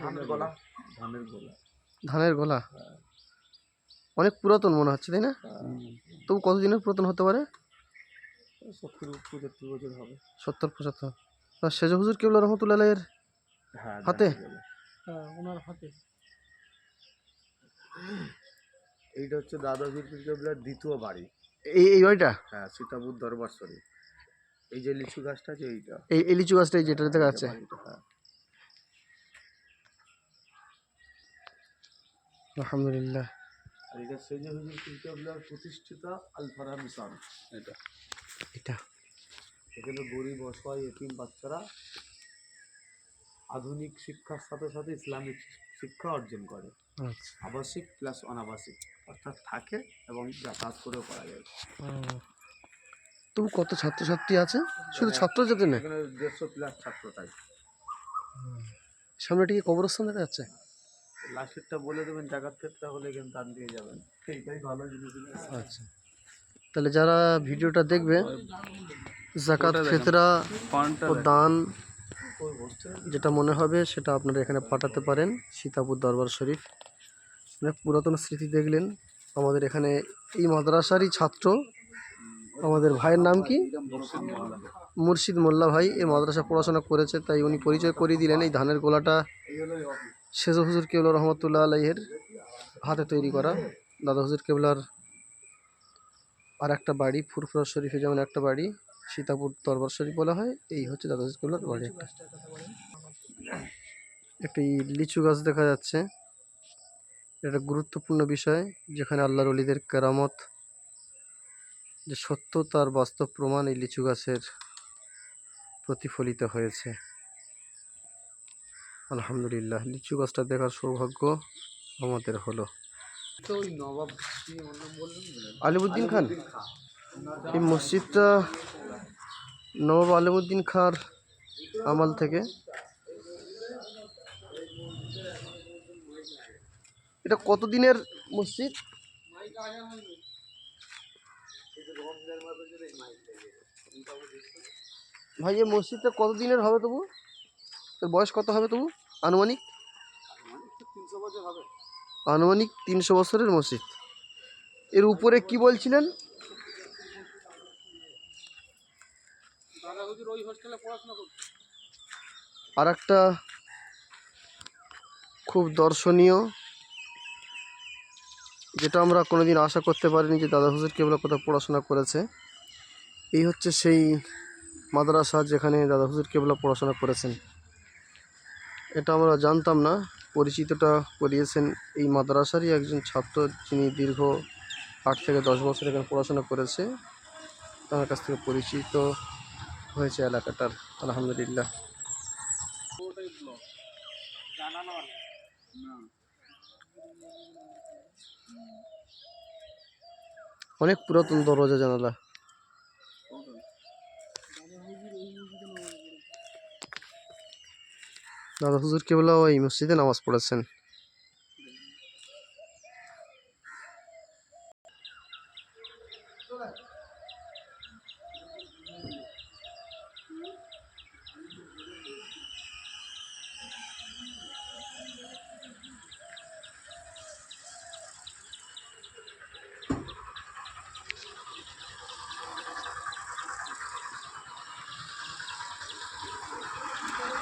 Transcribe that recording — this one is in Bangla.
ধানের গলা। ধানের গলা। ধানের গোলা? অনেক পুরাতন মনে হচ্ছে তাই না? তবু কতদিনের পুরাতন হতে পারে? সত্তর পঁচাত্তর বছর হবে। সত্তর পঁচাত্তর। সেজ হুজুর কেবল রহমতুল্লাহ এর হ্যাঁ হাতে? হ্যাঁ ওনার হাতে। এইটা হচ্ছে দাদাজির পিরিয়ডের দ্বিতীয় বাড়ি। এই এই বাড়িটা? হ্যাঁ সীতাপুর দরবার শরীফ। এই যে লিচু গাছটা আছে এইটা। এই লিচু গাছটা এই যেটা দেখা যাচ্ছে। হ্যাঁ। আলহামদুলিল্লাহ। এটা সেজে হুজুর পিরিয়ডের প্রতিষ্ঠিতা আলফারা মিশন এটা। এটা। এখানে গরিব অসহায় এতিম বাচ্চারা আধুনিক শিক্ষার সাথে সাথে ইসলামিক শিক্ষা অর্জন করে। আচ্ছা। আবাসিক প্লাস অনাবাসিক। অর্থাৎ থাকে এবং যাতায়াত করেও করা যায়। তবু কত ছাত্রছাত্রী আছে? শুধু ছাত্রছাত্রী না? এখানে দেড়শো প্লাস ছাত্র তাই। সামনে কি কবরস্থান দেখা যাচ্ছে? লাস্টেরটা বলে দেবেন জায়গার থেকে তাহলে এখানে দান দিয়ে যাবেন। এইটাই ভালো জিনিস। আচ্ছা। তাহলে যারা ভিডিওটা দেখবে জাকাত ফেতরা ও দান যেটা মনে হবে সেটা আপনারা এখানে পাঠাতে পারেন সীতাপুর দরবার শরীফ। অনেক পুরাতন স্মৃতি দেখলেন আমাদের এখানে এই মাদ্রাসারই ছাত্র। আমাদের ভাইয়ের নাম কি? মুর্শিদ মোল্লা ভাই এই মাদ্রাসা পড়াশোনা করেছে তাই উনি পরিচয় করিয়ে দিলেন এই ধানের গোলাটা। শেজ হুজুর কেবল রহমতুল্লাহ আলাইয়ের হাতে তৈরি করা। দাদা হুজুর কেবলার আর একটা বাড়ি, ফুরফুরা শরীফে যেমন একটা বাড়ি, সীতাপুর দরবার শরীফ বলা হয়, এই হচ্ছে দাদা হুজুর কেবলার বাড়ি একটা। একটি লিচু গাছ দেখা যাচ্ছে। এটা গুরুত্বপূর্ণ বিষয়, যেখানে আল্লাহর অলিদের কেরামত, যে সত্য তার বাস্তব প্রমাণ এই লিচু গাছের প্রতিফলিত হয়েছে। আলহামদুলিল্লাহ লিচু গাছটা দেখার সৌভাগ্য আমাদের হলো? আলিমুদ্দিন খান। এই মসজিদটা নবাব আলিমুদ্দিন খাঁর আমল থেকে। এটা কতদিনের মসজিদ? ভাই এই মসজিদটা কতদিনের হবে তবু? এর বয়স কত হবে তবু? আনুমানিক? আনুমানিক তিনশো বছরের মসজিদ। এর উপরে কি বলছিলেন? আর একটা খুব দর্শনীয়, যেটা আমরা কোনোদিন আশা করতে পারিনি যে দাদা হুজুর কেবলা কোথাও পড়াশোনা করেছে। এই হচ্ছে সেই মাদ্রাসা যেখানে দাদা হুজুর কেবলা পড়াশোনা করেছেন। এটা আমরা জানতাম না। পরিচিতটা করিয়েছেন এই মাদ্রাসারই একজন ছাত্র যিনি দীর্ঘ আট থেকে দশ বছর এখানে পড়াশোনা করেছে। তার কাছ থেকে পরিচিত হয়েছে এলাকাটার। আলহামদুলিল্লাহ। অনেক পুরাতন দরজা জানালা। দাদা হুজুর কেবলা ওই মসজিদে নামাজ পড়েছেন